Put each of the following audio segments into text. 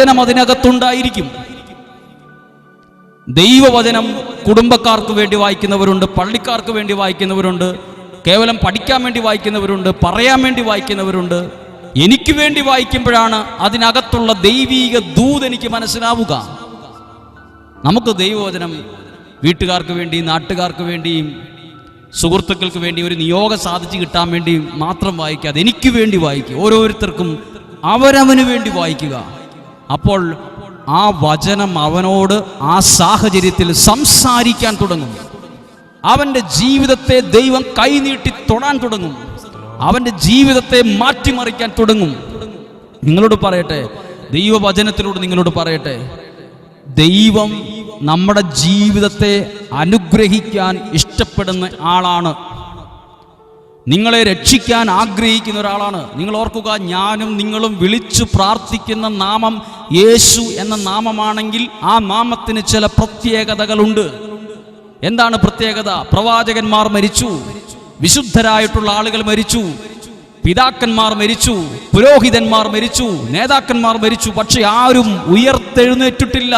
വചനം അതിനകത്തുണ്ടായിരിക്കും. ദൈവവചനം കുടുംബക്കാർക്ക് വേണ്ടി വായിക്കുന്നവരുണ്ട് പള്ളിക്കാർക്ക് വേണ്ടി വായിക്കുന്നവരുണ്ട് കേവലം പഠിക്കാൻ വേണ്ടി വായിക്കുന്നവരുണ്ട് പറയാൻ വേണ്ടി വായിക്കുന്നവരുണ്ട്. എനിക്ക് വേണ്ടി വായിക്കുമ്പോഴാണ് അതിനകത്തുള്ള ദൈവീക ദൂത് എനിക്ക് മനസ്സിലാവുക. നമുക്ക് ദൈവവചനം വീട്ടുകാർക്ക് വേണ്ടി നാട്ടുകാർക്ക് വേണ്ടിയും സുഹൃത്തുക്കൾക്ക് വേണ്ടി ഒരു നിയോഗം സാധിച്ചു കിട്ടാൻ വേണ്ടി മാത്രം വായിക്കാതെ എനിക്ക് വേണ്ടി വായിക്കുക. ഓരോരുത്തർക്കും അവരവന് വേണ്ടി വായിക്കുക. അപ്പോൾ ആ വചനം അവനോട് ആ സാഹചര്യത്തിൽ സംസാരിക്കാൻ തുടങ്ങും അവന്റെ ജീവിതത്തെ ദൈവം കൈനീട്ടി തൊടാൻ തുടങ്ങും അവന്റെ ജീവിതത്തെ മാറ്റിമറിക്കാൻ തുടങ്ങും നിങ്ങളോട് പറയട്ടെ ദൈവവചനത്തിലൂടെ നിങ്ങളോട് പറയട്ടെ ദൈവം നമ്മുടെ ജീവിതത്തെ അനുഗ്രഹിക്കാൻ ഇഷ്ടപ്പെടുന്ന ആളാണ് നിങ്ങളെ രക്ഷിക്കാൻ ആഗ്രഹിക്കുന്ന ഒരാളാണ്. നിങ്ങൾ ഓർക്കുക ഞാനും നിങ്ങളും വിളിച്ചു പ്രാർത്ഥിക്കുന്ന നാമം യേശു എന്ന നാമമാണെങ്കിൽ ആ നാമത്തിന് ചില പ്രത്യേകതകളുണ്ട്. എന്താണ് പ്രത്യേകത? പ്രവാചകന്മാർ മരിച്ചു വിശുദ്ധരായിട്ടുള്ള ആളുകൾ മരിച്ചു പിതാക്കന്മാർ മരിച്ചു പുരോഹിതന്മാർ മരിച്ചു നേതാക്കന്മാർ മരിച്ചു പക്ഷെ ആരും ഉയർത്തെഴുന്നേറ്റിട്ടില്ല.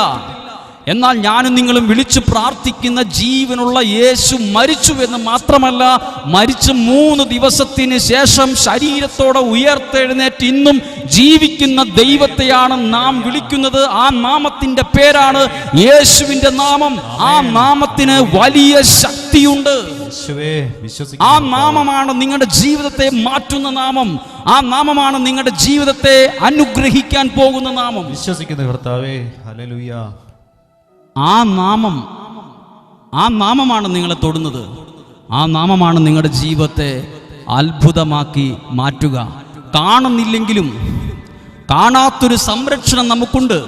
എന്നാൽ ഞാനും നിങ്ങളും വിളിച്ചു പ്രാർത്ഥിക്കുന്ന ജീവനുള്ള യേശു മരിച്ചു എന്ന് മാത്രമല്ല മരിച്ച് മൂന്ന് ദിവസത്തിന് ശേഷം ശരീരത്തോടെ ഉയർത്തെഴുന്നേറ്റ് ഇന്നും ജീവിക്കുന്ന ദൈവത്തെയാണ് നാം വിളിക്കുന്നത്. ആ നാമത്തിന്റെ പേരാണ് യേശുവിന്റെ നാമം. ആ നാമത്തിന് വലിയ ശക്തിയുണ്ട്. ആ നാമമാണ് നിങ്ങളുടെ ജീവിതത്തെ മാറ്റുന്ന നാമം. ആ നാമമാണ് നിങ്ങളുടെ ജീവിതത്തെ അനുഗ്രഹിക്കാൻ പോകുന്ന നാമം. വിശ്വസിക്കുന്ന കർത്താവേ. ഹല്ലേലൂയ. ആ നാമം ആ നാമമാണ് നിങ്ങളെ തൊടുന്നത്. ആ നാമമാണ് നിങ്ങളുടെ ജീവിതത്തെ അത്ഭുതമാക്കി മാറ്റുക. കാണുന്നില്ലെങ്കിലും കാണാത്തൊരു സംരക്ഷണം നമുക്കുണ്ട്.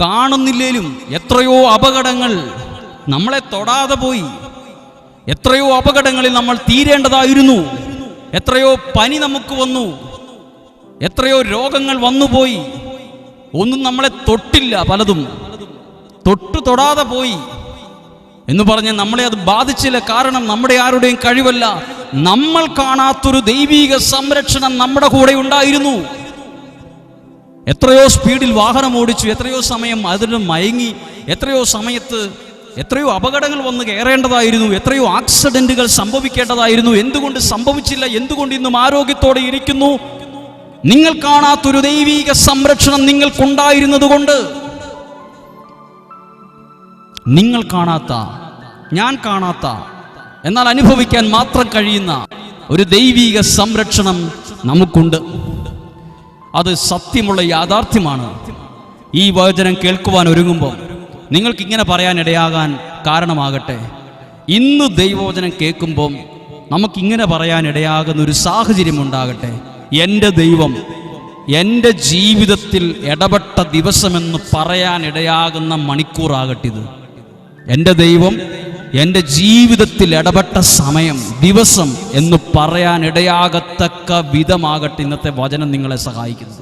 കാണുന്നില്ലേലും എത്രയോ അപകടങ്ങൾ നമ്മളെ തൊടാതെ പോയി. എത്രയോ അപകടങ്ങളിൽ നമ്മൾ തീരേണ്ടതായിരുന്നു. എത്രയോ പനി നമുക്ക് വന്നു. എത്രയോ രോഗങ്ങൾ വന്നുപോയി. ഒന്നും നമ്മളെ തൊട്ടില്ല പലതും. തൊട്ടു തൊടാതെ പോയി എന്ന് പറഞ്ഞ് നമ്മളെ അത് ബാധിച്ചില്ല. കാരണം നമ്മുടെ ആരുടെയും കഴിവല്ല. നമ്മൾ കാണാത്തൊരു ദൈവീക സംരക്ഷണം നമ്മുടെ കൂടെ ഉണ്ടായിരുന്നു. എത്രയോ സ്പീഡിൽ വാഹനം ഓടിച്ചു എത്രയോ സമയം അതിന് മയങ്ങി എത്രയോ സമയത്ത് എത്രയോ അപകടങ്ങൾ വന്ന് കയറേണ്ടതായിരുന്നു എത്രയോ ആക്സിഡന്റുകൾ സംഭവിക്കേണ്ടതായിരുന്നു. എന്തുകൊണ്ട് സംഭവിച്ചില്ല? എന്തുകൊണ്ട് ഇന്നും ആരോഗ്യത്തോടെ ഇരിക്കുന്നു? നിങ്ങൾ കാണാത്തൊരു ദൈവീക സംരക്ഷണം നിങ്ങൾക്കുണ്ടായിരുന്നത് കൊണ്ട് നിങ്ങൾ കാണാത്ത ഞാൻ കാണാത്ത എന്നാൽ അനുഭവിക്കാൻ മാത്രം കഴിയുന്ന ഒരു ദൈവീക സംരക്ഷണം നമുക്കുണ്ട്. അത് സത്യമുള്ള യാഥാർത്ഥ്യമാണ്. ഈ വചനം കേൾക്കുവാൻ ഒരുങ്ങുമ്പോൾ നിങ്ങൾക്ക് ഇങ്ങനെ പറയാൻ ഇടയാകാൻ കാരണമാകട്ടെ. ഇന്ന് ദൈവവചനം കേൾക്കുമ്പം നമുക്കിങ്ങനെ പറയാൻ ഇടയാകുന്ന ഒരു സാഹചര്യം ഉണ്ടാകട്ടെ. എന്റെ ദൈവം എന്റെ ജീവിതത്തിൽ ഇടപെട്ട ദിവസമെന്ന് പറയാൻ ഇടയാകുന്ന മണിക്കൂറാകട്ടിത് എന്റെ ദൈവം എന്റെ ജീവിതത്തിൽ ഇടപെട്ട സമയം ദിവസം എന്ന് പറയാൻ ഇടയാകത്തക്ക വിധമാകട്ടെ ഇന്നത്തെ വചനം നിങ്ങളെ സഹായിക്കുന്നത്.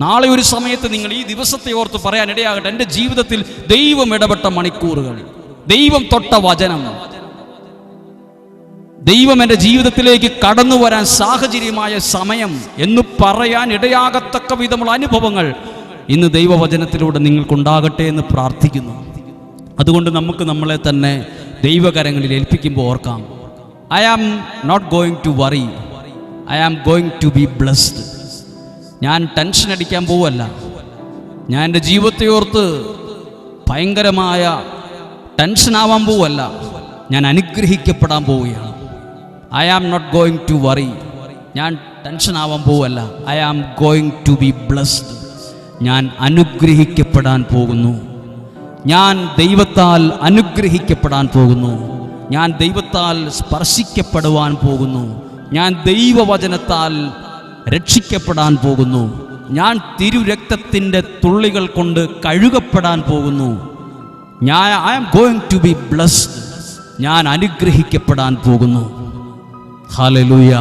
നാളെ ഒരു സമയത്ത് നിങ്ങൾ ഈ ദിവസത്തെ ഓർത്ത് പറയാൻ ഇടയാകട്ടെ എന്റെ ജീവിതത്തിൽ ദൈവം ഇടപെട്ട മണിക്കൂറുകൾ ദൈവം തൊട്ട വചനം. ദൈവം എന്റെ ജീവിതത്തിലേക്ക് കടന്നു വരാൻ സാഹചര്യമായ സമയം എന്ന് പറയാൻ ഇടയാകത്തക്ക വിധമുള്ള അനുഭവങ്ങൾ ഇന്ന് ദൈവവചനത്തിലൂടെ നിങ്ങൾക്കുണ്ടാകട്ടെ എന്ന് പ്രാർത്ഥിക്കുന്നു. അതുകൊണ്ട് നമുക്ക് നമ്മളെ തന്നെ ദൈവകരങ്ങളിൽ ഏൽപ്പിക്കുമ്പോൾ ഓർക്കാം. I am not going to worry I am going to be blessed ഞാൻ ടെൻഷൻ അടിക്കാൻ പോവല്ല ഞാൻ എന്റെ ജീവിതത്തെ ഓർത്ത് ഭയങ്കരമായ ടെൻഷൻ ആവാൻ പോവല്ല ഞാൻ അനുഗ്രഹിക്കപ്പെടാൻ പോവുകയാണ്. I am not going to worry ഞാൻ ടെൻഷൻ ആവാൻ പോവല്ല I am going to be blessed ഞാൻ അനുഗ്രഹിക്കപ്പെടാൻ പോകുന്നു. ഞാൻ ദൈവത്താൽ അനുഗ്രഹിക്കപ്പെടാൻ പോകുന്നു. ഞാൻ ദൈവത്താൽ സ്പർശിക്കപ്പെടുവാൻ പോകുന്നു. ഞാൻ ദൈവവചനത്താൽ രക്ഷിക്കപ്പെടാൻ പോകുന്നു. ഞാൻ തിരുരക്തത്തിന്റെ തുള്ളികൾ കൊണ്ട് കഴുകപ്പെടാൻ പോകുന്നു. ഞാൻ I am going to be blessed ഞാൻ അനുഗ്രഹിക്കപ്പെടാൻ പോകുന്നു. ഹാലലൂയ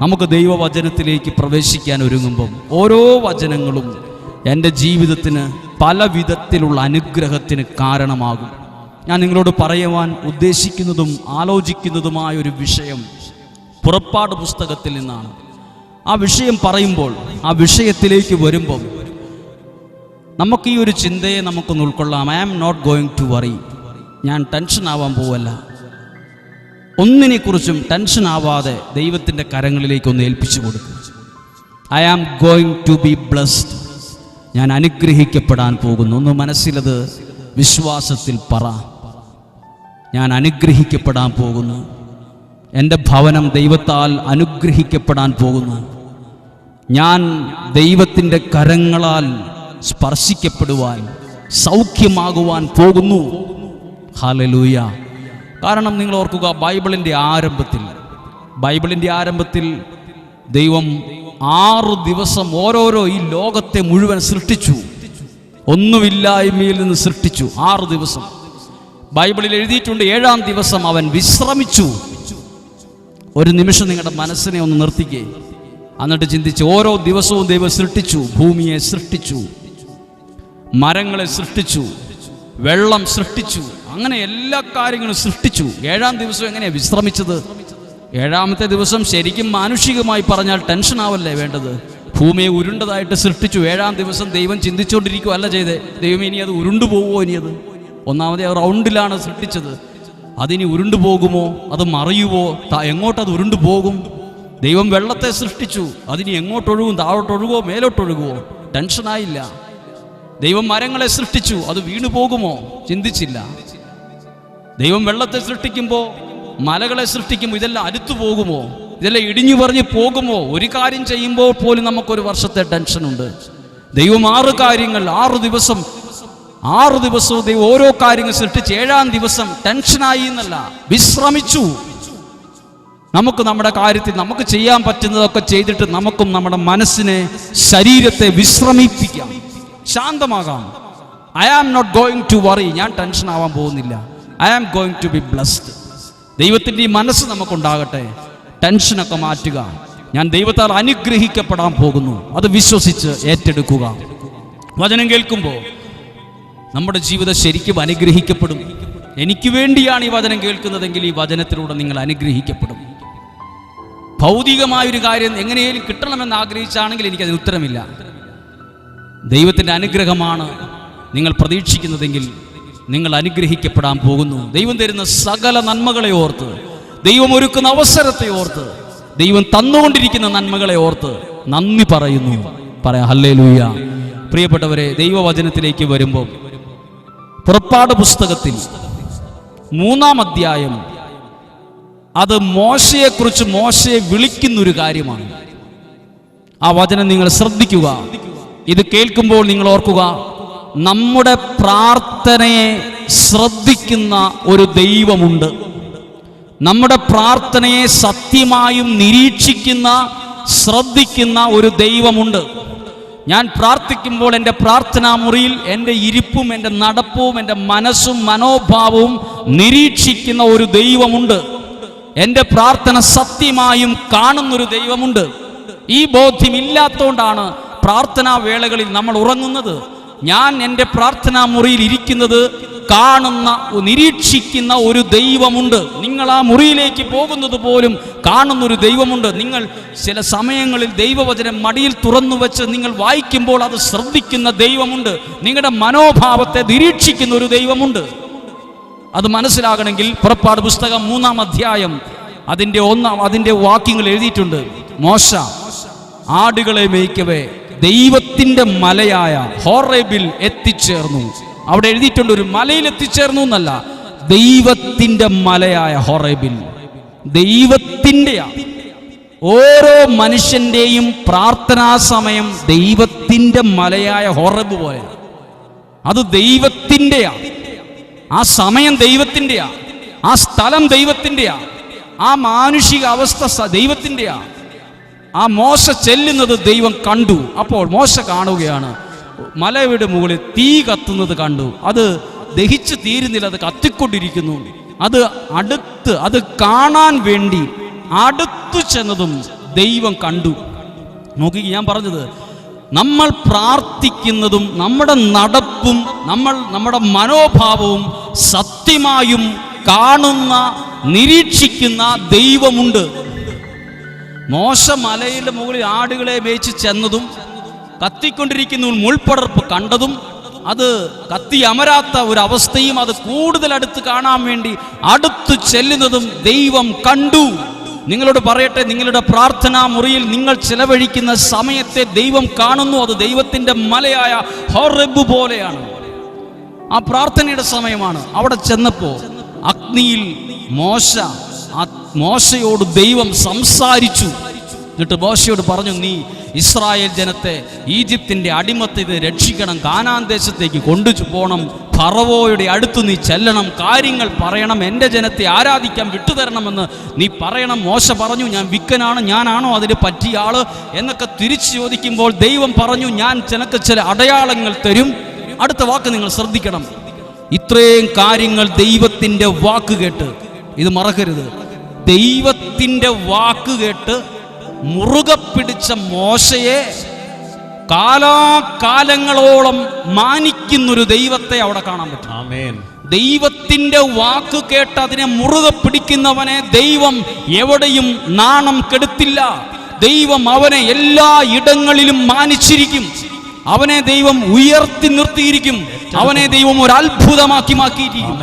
നമുക്ക് ദൈവവചനത്തിലേക്ക് പ്രവേശിക്കാൻ ഒരുങ്ങുമ്പം ഓരോ വചനങ്ങളും എന്റെ ജീവിതത്തിന് പല വിധത്തിലുള്ള അനുഗ്രഹത്തിന് കാരണമാകും. ഞാൻ നിങ്ങളോട് പറയുവാൻ ഉദ്ദേശിക്കുന്നതും ആലോചിക്കുന്നതുമായ ഒരു വിഷയം പുറപ്പാട് പുസ്തകത്തിൽ നിന്നാണ്. ആ വിഷയം പറയുമ്പോൾ ആ വിഷയത്തിലേക്ക് വരുമ്പം നമുക്ക് ഈ ഒരു ചിന്തയെ നമുക്കൊന്ന് ഉൾക്കൊള്ളാം. I am not going to worry ഞാൻ ടെൻഷൻ ആവാൻ പോവല്ല. ഒന്നിനെക്കുറിച്ചും ടെൻഷൻ ആവാതെ ദൈവത്തിന്റെ കരങ്ങളിലേക്ക് ഒന്ന് ഏൽപ്പിച്ചു കൊടുക്കും. I am going to be blessed ഞാൻ അനുഗ്രഹിക്കപ്പെടാൻ പോകുന്നു. ഒന്ന് മനസ്സിലത് വിശ്വാസത്തിൽ പറ. ഞാൻ അനുഗ്രഹിക്കപ്പെടാൻ പോകുന്നു. എന്റെ ഭവനം ദൈവത്താൽ അനുഗ്രഹിക്കപ്പെടാൻ പോകുന്നു. ഞാൻ ദൈവത്തിന്റെ കരങ്ങളാൽ സ്പർശിക്കപ്പെടുവാൻ സൗഖ്യമാകുവാൻ പോകുന്നു. ഹാലലൂയ കാരണം നിങ്ങൾ ഓർക്കുക ബൈബിളിന്റെ ആരംഭത്തിൽ ബൈബിളിന്റെ ആരംഭത്തിൽ ദൈവം ആറ് ദിവസം ഓരോരോ ഈ ലോകത്തെ മുഴുവൻ സൃഷ്ടിച്ചു. ഒന്നുമില്ലായ്മയിൽ നിന്ന് സൃഷ്ടിച്ചു ആറ് ദിവസം. ബൈബിളിൽ എഴുതിയിട്ടുണ്ട് ഏഴാം ദിവസം അവൻ വിശ്രമിച്ചു. ഒരു നിമിഷം നിങ്ങളുടെ മനസ്സിനെ ഒന്ന് നിർത്തിക്കേ. എന്നിട്ട് ചിന്തിച്ച് ഓരോ ദിവസവും ദൈവം സൃഷ്ടിച്ചു ഭൂമിയെ സൃഷ്ടിച്ചു മരങ്ങളെ സൃഷ്ടിച്ചു വെള്ളം സൃഷ്ടിച്ചു അങ്ങനെ എല്ലാ കാര്യങ്ങളും സൃഷ്ടിച്ചു. ഏഴാം ദിവസം എങ്ങനെയാണ് വിശ്രമിച്ചത്? ഏഴാമത്തെ ദിവസം ശരിക്കും മാനുഷികമായി പറഞ്ഞാൽ ടെൻഷൻ ആവല്ലേ വേണ്ടത്? ഭൂമിയെ ഉരുണ്ടതായിട്ട് സൃഷ്ടിച്ചു. ഏഴാം ദിവസം ദൈവം ചിന്തിച്ചുകൊണ്ടിരിക്കുക അല്ല ചെയ്തേ. ദൈവം ഇനി അത് ഉരുണ്ടു പോവുമോ ഇനി അത്? ഒന്നാമതേ റൗണ്ടിലാണ് സൃഷ്ടിച്ചത്. അതിനി ഉരുണ്ടു പോകുമോ? അത് മറിയുമോ എങ്ങോട്ടത് ഉരുണ്ടു പോകും? ദൈവം വെള്ളത്തെ സൃഷ്ടിച്ചു. അതിനി എങ്ങോട്ടൊഴുകും? താഴോട്ടൊഴുകുമോ മേലോട്ടൊഴുകുമോ ടെൻഷനായില്ല ദൈവം മരങ്ങളെ സൃഷ്ടിച്ചു. അത് വീണു പോകുമോ ചിന്തിച്ചില്ല. ദൈവം വെള്ളത്തെ സൃഷ്ടിക്കുമ്പോൾ മലകളെ സൃഷ്ടിക്കുമ്പോൾ ഇതെല്ലാം അടുത്തു പോകുമോ? ഇതെല്ലാം ഇടിഞ്ഞു പറഞ്ഞ് പോകുമോ? ഒരു കാര്യം ചെയ്യുമ്പോൾ പോലും നമുക്കൊരു വർഷത്തെ ടെൻഷനുണ്ട് ദൈവം ആറ് കാര്യങ്ങൾ ആറ് ദിവസം ആറ് ദിവസവും ദൈവം ഓരോ കാര്യങ്ങൾ സൃഷ്ടിച്ച് ഏഴാം ദിവസം ടെൻഷനായി എന്നല്ല വിശ്രമിച്ചു. നമുക്ക് നമ്മുടെ കാര്യത്തിൽ നമുക്ക് ചെയ്യാൻ പറ്റുന്നതൊക്കെ ചെയ്തിട്ട് നമുക്കും നമ്മുടെ മനസ്സിനെ ശരീരത്തെ വിശ്രമിപ്പിക്കാം. ശാന്തമാകാം. I am not going to worry ഞാൻ ടെൻഷൻ ആവാൻ പോകുന്നില്ല. I am going to be blessed ദൈവത്തിന്റെ ഈ മനസ്സ് നമുക്കുണ്ടാകട്ടെ. ടെൻഷനൊക്കെ മാറ്റുക. ഞാൻ ദൈവത്താൽ അനുഗ്രഹിക്കപ്പെടാൻ പോകുന്നു. അത് വിശ്വസിച്ച് ഏറ്റെടുക്കുക. വചനം കേൾക്കുമ്പോൾ നമ്മുടെ ജീവിതം ശരിക്കും അനുഗ്രഹിക്കപ്പെടും. എനിക്ക് വേണ്ടിയാണ് ഈ വചനം കേൾക്കുന്നതെങ്കിൽ ഈ വചനത്തിലൂടെ നിങ്ങൾ അനുഗ്രഹിക്കപ്പെടും. ഭൗതികമായൊരു കാര്യം എങ്ങനെയും കിട്ടണമെന്ന് ആഗ്രഹിച്ചാണെങ്കിൽ എനിക്കതിന് ഉത്തരമില്ല. ദൈവത്തിന്റെ അനുഗ്രഹമാണ് നിങ്ങൾ പ്രതീക്ഷിക്കുന്നതെങ്കിൽ നിങ്ങൾ അനുഗ്രഹിക്കപ്പെടാൻ പോകുന്നു. ദൈവം തരുന്ന സകല നന്മകളെ ഓർത്ത് ദൈവം ഒരുക്കുന്ന അവസരത്തെ ഓർത്ത് ദൈവം തന്നുകൊണ്ടിരിക്കുന്ന നന്മകളെ ഓർത്ത് നന്ദി പറയുന്നു. പറയാം ഹല്ലേ ലൂയ പ്രിയപ്പെട്ടവരെ ദൈവവചനത്തിലേക്ക് വരുമ്പോൾ പുറപ്പാട് പുസ്തകത്തിൽ മൂന്നാം അധ്യായം അത് മോശയെക്കുറിച്ച് മോശയെ വിളിക്കുന്നൊരു കാര്യമാണ്. ആ വചനം നിങ്ങൾ ശ്രദ്ധിക്കുക. ഇത് കേൾക്കുമ്പോൾ നിങ്ങൾ ഓർക്കുക നമ്മുടെ പ്രാർത്ഥനയെ ശ്രദ്ധിക്കുന്ന ഒരു ദൈവമുണ്ട്. നമ്മുടെ പ്രാർത്ഥനയെ സത്യമായും നിരീക്ഷിക്കുന്ന ശ്രദ്ധിക്കുന്ന ഒരു ദൈവമുണ്ട്. ഞാൻ പ്രാർത്ഥിക്കുമ്പോൾ എന്റെ പ്രാർത്ഥനാ മുറിയിൽ എന്റെ ഇരിപ്പും എന്റെ നടപ്പും എന്റെ മനസ്സും മനോഭാവവും നിരീക്ഷിക്കുന്ന ഒരു ദൈവമുണ്ട്. എന്റെ പ്രാർത്ഥന സത്യമായും കാണുന്നൊരു ദൈവമുണ്ട്. ഈ ബോധ്യം ഇല്ലാത്തതുകൊണ്ടാണ് പ്രാർത്ഥനാ വേളകളിൽ നമ്മൾ ഉറങ്ങുന്നത്. ഞാൻ എന്റെ പ്രാർത്ഥനാ മുറിയിൽ ഇരിക്കുന്നത് കാണുന്ന നിരീക്ഷിക്കുന്ന ഒരു ദൈവമുണ്ട്. നിങ്ങൾ ആ മുറിയിലേക്ക് പോകുന്നത് പോലും കാണുന്ന ഒരു ദൈവമുണ്ട്. നിങ്ങൾ ചില സമയങ്ങളിൽ ദൈവവചനം മടിയിൽ തുറന്നു വെച്ച് നിങ്ങൾ വായിക്കുമ്പോൾ അത് ശ്രദ്ധിക്കുന്ന ദൈവമുണ്ട്. നിങ്ങളുടെ മനോഭാവത്തെ നിരീക്ഷിക്കുന്ന ഒരു ദൈവമുണ്ട്. അത് മനസ്സിലാകണമെങ്കിൽ പുറപ്പാട് പുസ്തകം മൂന്നാം അധ്യായം അതിന്റെ ഒന്നാം അതിന്റെ വാക്യങ്ങൾ എഴുതിയിട്ടുണ്ട്. മോശ ആടുകളെ മേയ്ക്കവേ ദൈവത്തിന്റെ മലയായ ഹോറേബിൽ എത്തിച്ചേർന്നു. അവിടെ എഴുതിയിട്ടുണ്ട് ഒരു മലയിൽ എത്തിച്ചേർന്നു എന്നല്ല. ദൈവത്തിന്റെ മലയായ ഹോറേബിൽ. ദൈവത്തിന്റെ ഓരോ മനുഷ്യന്റെയും പ്രാർത്ഥനാ സമയം ദൈവത്തിന്റെ മലയായ ഹോറബ് പോലെ. അത് ദൈവത്തിന്റെയാ ആ. സമയം ദൈവത്തിന്റെയാ ആ. സ്ഥലം ദൈവത്തിന്റെയാ ആ. മാനുഷിക അവസ്ഥ ദൈവത്തിന്റെയാ ആ മോശ ചെല്ലുന്നത് ദൈവം കണ്ടു. അപ്പോൾ മോശ കാണുകയാണ്. മലയുടെ മുകളിൽ തീ കത്തുന്നത് കണ്ടു. അത് ദഹിച്ച് തീരുന്നില്ല അത് കത്തിക്കൊണ്ടിരിക്കുന്നു. അത് അടുത്ത് അത് കാണാൻ വേണ്ടി അടുത്തു ചെന്നതും ദൈവം കണ്ടു. നോക്കി ഞാൻ പറഞ്ഞത് നമ്മൾ പ്രാർത്ഥിക്കുന്നതും നമ്മുടെ നടപ്പും നമ്മൾ നമ്മുടെ മനോഭാവവും സത്യമായും കാണുന്ന നിരീക്ഷിക്കുന്ന ദൈവമുണ്ട്. മോശ മലയുടെ മുകളിൽ ആടുകളെ മേച്ച് ചെന്നതും കത്തിക്കൊണ്ടിരിക്കുന്ന മുൾപ്പടർപ്പ് കണ്ടതും അത് കത്തി അമരാത്ത ഒരു അവസ്ഥയും അത് കൂടുതൽ അടുത്ത് കാണാൻ വേണ്ടി അടുത്ത് ചെല്ലുന്നതും ദൈവം കണ്ടു. നിങ്ങളോട് പറയട്ടെ നിങ്ങളുടെ പ്രാർത്ഥനാ മുറിയിൽ നിങ്ങൾ ചെലവഴിക്കുന്ന സമയത്തെ ദൈവം കാണുന്നു. അത് ദൈവത്തിന്റെ മലയായ ഹൊറബ് പോലെയാണ്. ആ പ്രാർത്ഥനയുടെ സമയമാണ്. അവിടെ ചെന്നപ്പോ അഗ്നിയിൽ മോശ മോശയോട് ദൈവം സംസാരിച്ചു. എന്നിട്ട് മോശയോട് പറഞ്ഞു നീ ഇസ്രായേൽ ജനത്തെ ഈജിപ്തിന്റെ അടിമത്തിൽ നിന്ന് രക്ഷിക്കണം കാനാൻ ദേശത്തേക്ക് കൊണ്ടു പോകണം ഫറവോയുടെ അടുത്ത് നീ ചെല്ലണം കാര്യങ്ങൾ പറയണം എന്റെ ജനത്തെ ആരാധിക്കാൻ വിട്ടുതരണമെന്ന് നീ പറയണം. മോശ പറഞ്ഞു ഞാൻ വിക്കനാണ് ഞാനാണോ അതിന് പറ്റിയ ആൾ? എന്നൊക്കെ തിരിച്ചു ചോദിക്കുമ്പോൾ ദൈവം പറഞ്ഞു ഞാൻ ചെനക്ക് ചില അടയാളങ്ങൾ തരും. അടുത്ത വാക്ക് നിങ്ങൾ ശ്രദ്ധിക്കണം. ഇത്രയും കാര്യങ്ങൾ ദൈവത്തിന്റെ വാക്ക് കേട്ട്. ഇത് മറക്കരുത്. ദൈവത്തിന്റെ വാക്ക് കേട്ട് മുറുകെ പിടിച്ച മോശയെ കാലാകാലങ്ങളോളം മാനിക്കുന്നൊരു ദൈവത്തെ അവിടെ കാണാൻ പറ്റും. ദൈവത്തിന്റെ വാക്ക് കേട്ട് അതിനെ മുറുകെ പിടിക്കുന്നവനെ ദൈവം എവിടെയും നാണം കെടുത്തില്ല. ദൈവം അവനെ എല്ലാ ഇടങ്ങളിലും മാനിച്ചിരിക്കും. അവനെ ദൈവം ഉയർത്തി നിർത്തിയിരിക്കും. അവനെ ദൈവം ഒരു അത്ഭുതമാക്കി മാക്കിയിരിക്കും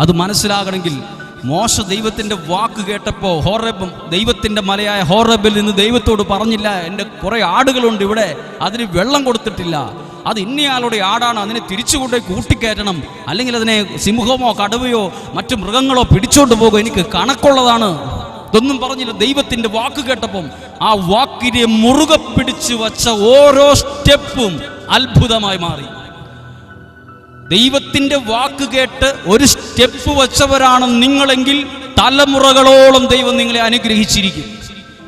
അത് മനസ്സിലാകണമെങ്കിൽ മോശ ദൈവത്തിന്റെ വാക്ക് കേട്ടപ്പോൾ ഹോറബും ദൈവത്തിന്റെ മലയായ ഹോറബിൽ നിന്ന് ദൈവത്തോട് പറഞ്ഞില്ല എന്റെ കുറേ ആടുകളുണ്ട് ഇവിടെ അതിന് വെള്ളം കൊടുത്തിട്ടില്ല. അത് ഇന്നയാളുടെ ആടാണ് അതിനെ തിരിച്ചുകൊണ്ട് കൂട്ടിക്കയറ്റണം. അല്ലെങ്കിൽ അതിനെ സിംഹമോ കടുവയോ മറ്റു മൃഗങ്ങളോ പിടിച്ചോണ്ട് പോകും. എനിക്ക് കണക്കുള്ളതാണ്. ഇതൊന്നും പറഞ്ഞില്ല. ദൈവത്തിന്റെ വാക്ക് കേട്ടപ്പം ആ വാക്കിനെ മുറുകെ പിടിച്ചു വച്ച ഓരോ സ്റ്റെപ്പും അത്ഭുതമായി മാറി. ദൈവത്തിന്റെ വാക്ക് കേട്ട് ഒരു സ്റ്റെപ്പ് വച്ചവരാണ് നിങ്ങളെങ്കിൽ തലമുറകളോളം ദൈവം നിങ്ങളെ അനുഗ്രഹിച്ചിരിക്കും.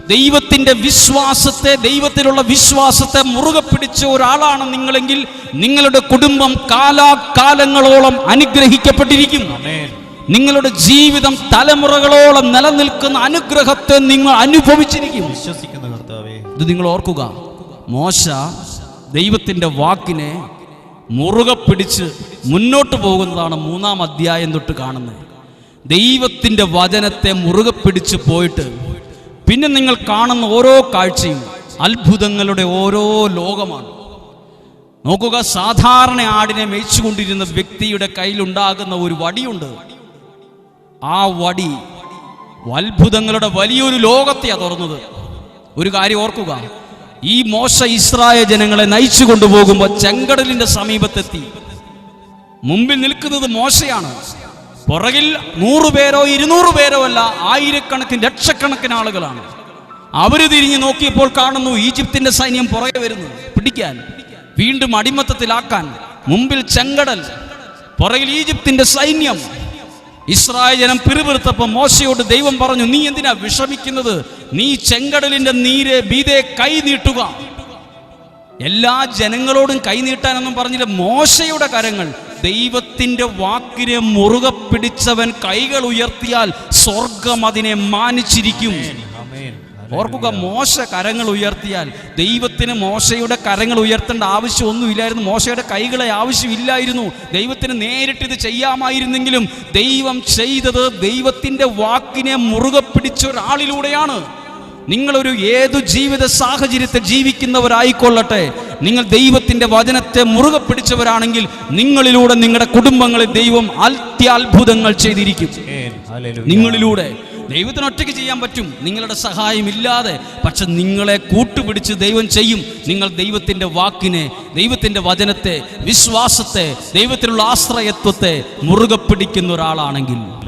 ദൈവത്തിന്റെ വിശ്വാസത്തെ ദൈവത്തിലുള്ള വിശ്വാസത്തെ മുറുകെ പിടിച്ച ഒരാളാണ് നിങ്ങളെങ്കിൽ നിങ്ങളുടെ കുടുംബം കാലാകാലങ്ങളോളം അനുഗ്രഹിക്കപ്പെട്ടിരിക്കും. നിങ്ങളുടെ ജീവിതം തലമുറകളോളം നിലനിൽക്കുന്ന അനുഗ്രഹത്തെ നിങ്ങൾ അനുഭവിച്ചിരിക്കും. വിശ്വസിക്കുന്ന കർത്താവേ. ഇത് നിങ്ങൾ ഓർക്കുക. മോശ ദൈവത്തിന്റെ വാക്കിനെ മുറുകെ പിടിച്ച് മുന്നോട്ട് പോകുന്നതാണ് മൂന്നാം അധ്യായം തൊട്ട് കാണുന്നത്. ദൈവത്തിന്റെ വചനത്തെ മുറുകെ പിടിച്ച് പോയിട്ട് പിന്നെ നിങ്ങൾ കാണുന്ന ഓരോ കാഴ്ചയും അത്ഭുതങ്ങളുടെ ഓരോ ലോകമാണ്. നോക്കുക സാധാരണ ആടിനെ മേയിച്ചുകൊണ്ടിരുന്ന വ്യക്തിയുടെ കയ്യിലുണ്ടാകുന്ന ഒരു വടിയുണ്ട്. ആ വടി അത്ഭുതങ്ങളുടെ വലിയൊരു ലോകത്തെയാണ് തുറന്നത്. ഒരു കാര്യം ഓർക്കുക ഈ മോശ ഇസ്രായേൽ ജനങ്ങളെ നയിച്ചു കൊണ്ടുപോകുമ്പോൾ ചെങ്കടലിന്റെ സമീപത്തെത്തി. മുമ്പിൽ നിൽക്കുന്നത് മോശയാണ്. പുറകിൽ നൂറുപേരോ ഇരുന്നൂറ് പേരോ അല്ല ആയിരക്കണക്കിന് ലക്ഷക്കണക്കിന് ആളുകളാണ്. അവർ തിരിഞ്ഞു നോക്കിയപ്പോൾ കാണുന്നു ഈജിപ്തിന്റെ സൈന്യം പുറകെ വരുന്നു. പിടിക്കാൻ വീണ്ടും അടിമത്തത്തിലാക്കാൻ മുമ്പിൽ ചെങ്കടൽ പുറകിൽ ഈജിപ്തിന്റെ സൈന്യം. ഇസ്രായേൽ ജനം പിറുപിറുത്തപ്പോൾ മോശയോട് ദൈവം പറഞ്ഞു നീ എന്തിനാ വിഷമിക്കുന്നത്? നീ ചെങ്കടലിന്റെ നീര് ബീതെ കൈ നീട്ടുക. എല്ലാ ജനങ്ങളോടും കൈനീട്ടാനൊന്നും പറഞ്ഞില്ല. മോശയുടെ കരങ്ങൾ ദൈവത്തിന്റെ വാക്കിനെ മുറുകെ പിടിച്ചവൻ കൈകൾ ഉയർത്തിയാൽ സ്വർഗം അതിനെ മാനിച്ചിരിക്കും. ഓർക്കുക മോശ കരങ്ങൾ ഉയർത്തിയാൽ ദൈവത്തിന് മോശയുടെ കരങ്ങൾ ഉയർത്തേണ്ട ആവശ്യമൊന്നുമില്ലായിരുന്നു മോശയുടെ കൈകളെ ആവശ്യമില്ലായിരുന്നു ദൈവത്തിന് നേരിട്ട് ഇത് ചെയ്യാമായിരുന്നെങ്കിലും ദൈവം ചെയ്തത് ദൈവത്തിന്റെ വാക്കിനെ മുറുകെ പിടിച്ച ഒരാളിലൂടെയാണ്. നിങ്ങളൊരു ഏതു ജീവിത സാഹചര്യത്തെ ജീവിക്കുന്നവരായിക്കൊള്ളട്ടെ നിങ്ങൾ ദൈവത്തിന്റെ വചനത്തെ മുറുകെ പിടിച്ചവരാണെങ്കിൽ നിങ്ങളിലൂടെ നിങ്ങളുടെ കുടുംബങ്ങളെ ദൈവം അത്യാത്ഭുതങ്ങൾ ചെയ്തിരിക്കും. നിങ്ങളിലൂടെ ദൈവത്തിന് ഒറ്റയ്ക്ക് ചെയ്യാൻ പറ്റും. നിങ്ങളുടെ സഹായമില്ലാതെ പക്ഷെ നിങ്ങളെ കൂട്ടുപിടിച്ച് ദൈവം ചെയ്യും. നിങ്ങൾ ദൈവത്തിന്റെ വാക്കിനെ ദൈവത്തിന്റെ വചനത്തെ വിശ്വാസത്തെ ദൈവത്തിലുള്ള ആശ്രയത്വത്തെ മുറുകെ പിടിക്കുന്ന ഒരാളാണെങ്കിൽ.